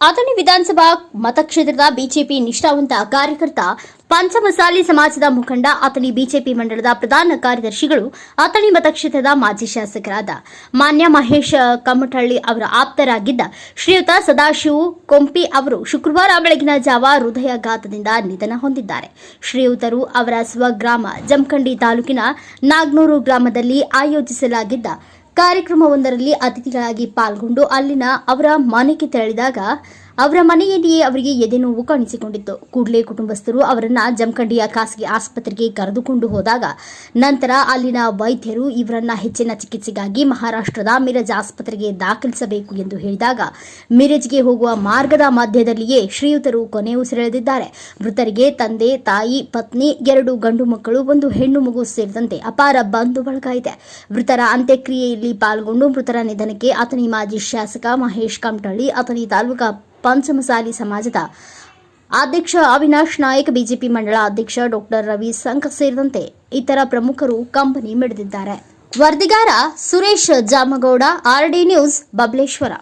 ಅಥಣಿ ವಿಧಾನಸಭಾ ಮತಕ್ಷೇತ್ರದ ಬಿಜೆಪಿ ನಿಷ್ಠಾವಂತ ಕಾರ್ಯಕರ್ತ ಪಂಚಮಸಾಲಿ ಸಮಾಜದ ಮುಖಂಡ ಅಥಣಿ ಬಿಜೆಪಿ ಮಂಡಳದ ಪ್ರಧಾನ ಕಾರ್ಯದರ್ಶಿಗಳು ಅಥಣಿ ಮತಕ್ಷೇತ್ರದ ಮಾಜಿ ಶಾಸಕರಾದ ಮಾನ್ಯ ಮಹೇಶ್ ಕಮ್ಮಟಳ್ಳಿ ಅವರ ಆಪ್ತರಾಗಿದ್ದ ಶ್ರೀಯುತ ಸದಾಶಿವ್ ಕೊಂಪಿ ಅವರು ಶುಕ್ರವಾರ ಬೆಳಗಿನ ಜಾವ ಹೃದಯಾಘಾತದಿಂದ ನಿಧನ ಹೊಂದಿದ್ದಾರೆ. ಶ್ರೀಯುತರು ಅವರ ಸ್ವಗ್ರಾಮ ಜಮಖಂಡಿ ತಾಲೂಕಿನ ನಾಗ್ನೂರು ಗ್ರಾಮದಲ್ಲಿ ಆಯೋಜಿಸಲಾಗಿದ್ದ ಕಾರ್ಯಕ್ರಮವೊಂದರಲ್ಲಿ ಅತಿಥಿಗಳಾಗಿ ಪಾಲ್ಗೊಂಡು ಅಲ್ಲಿನ ಅವರ ಮನೆಗೆ ತೆರಳಿದಾಗ ಅವರ ಮನೆಯಲ್ಲಿಯೇ ಅವರಿಗೆ ಎದೆ ನೋವು ಕಾಣಿಸಿಕೊಂಡಿತ್ತು. ಕೂಡಲೇ ಕುಟುಂಬಸ್ಥರು ಅವರನ್ನ ಜಮಖಂಡಿಯ ಖಾಸಗಿ ಆಸ್ಪತ್ರೆಗೆ ಕರೆದುಕೊಂಡು ಹೋದಾಗ ನಂತರ ಅಲ್ಲಿನ ವೈದ್ಯರು ಇವರನ್ನ ಹೆಚ್ಚಿನ ಚಿಕಿತ್ಸೆಗಾಗಿ ಮಹಾರಾಷ್ಟ್ರದ ಮಿರಜ್ ಆಸ್ಪತ್ರೆಗೆ ದಾಖಲಿಸಬೇಕು ಎಂದು ಹೇಳಿದಾಗ ಮಿರಜ್ಗೆ ಹೋಗುವ ಮಾರ್ಗದ ಮಧ್ಯದಲ್ಲಿಯೇ ಶ್ರೀಯುತರು ಕೊನೆ ಉಸಿರೆಳೆದಿದ್ದಾರೆ ಮೃತರಿಗೆ ತಂದೆ, ತಾಯಿ, ಪತ್ನಿ, ಎರಡು ಗಂಡು ಮಕ್ಕಳು, ಒಂದು ಹೆಣ್ಣು ಮಗು ಸೇರಿದಂತೆ ಅಪಾರ ಬಂಧು ಬಳಗ ಇದೆ ಮೃತರ ಅಂತ್ಯಕ್ರಿಯೆಯಲ್ಲಿ ಪಾಲ್ಗೊಂಡು ಮೃತರ ನಿಧನಕ್ಕೆ ಅಥಣಿ ಮಾಜಿ ಶಾಸಕ ಮಹೇಶ್ ಕಮಟಳ್ಳಿ, ಅಥಣಿ ತಾಲೂಕಾ ಪಂಚಮಸಾಲಿ ಸಮಾಜದ ಅಧ್ಯಕ್ಷ ಅವಿನಾಶ್ ನಾಯಕ್, ಬಿಜೆಪಿ ಮಂಡಳ ಅಧ್ಯಕ್ಷ ಡಾಕ್ಟರ್ ರವಿ ಸಂಘ ಸೇರಿದಂತೆ ಇತರ ಪ್ರಮುಖರು ಕಂಪನಿ ಮಿಡಿದಿದ್ದಾರೆ. ವರದಿಗಾರ ಸುರೇಶ್ ಜಾಮಗೌಡ, ಆರ್ಡಿ ನ್ಯೂಸ್, ಬಬಲೇಶ್ವರ.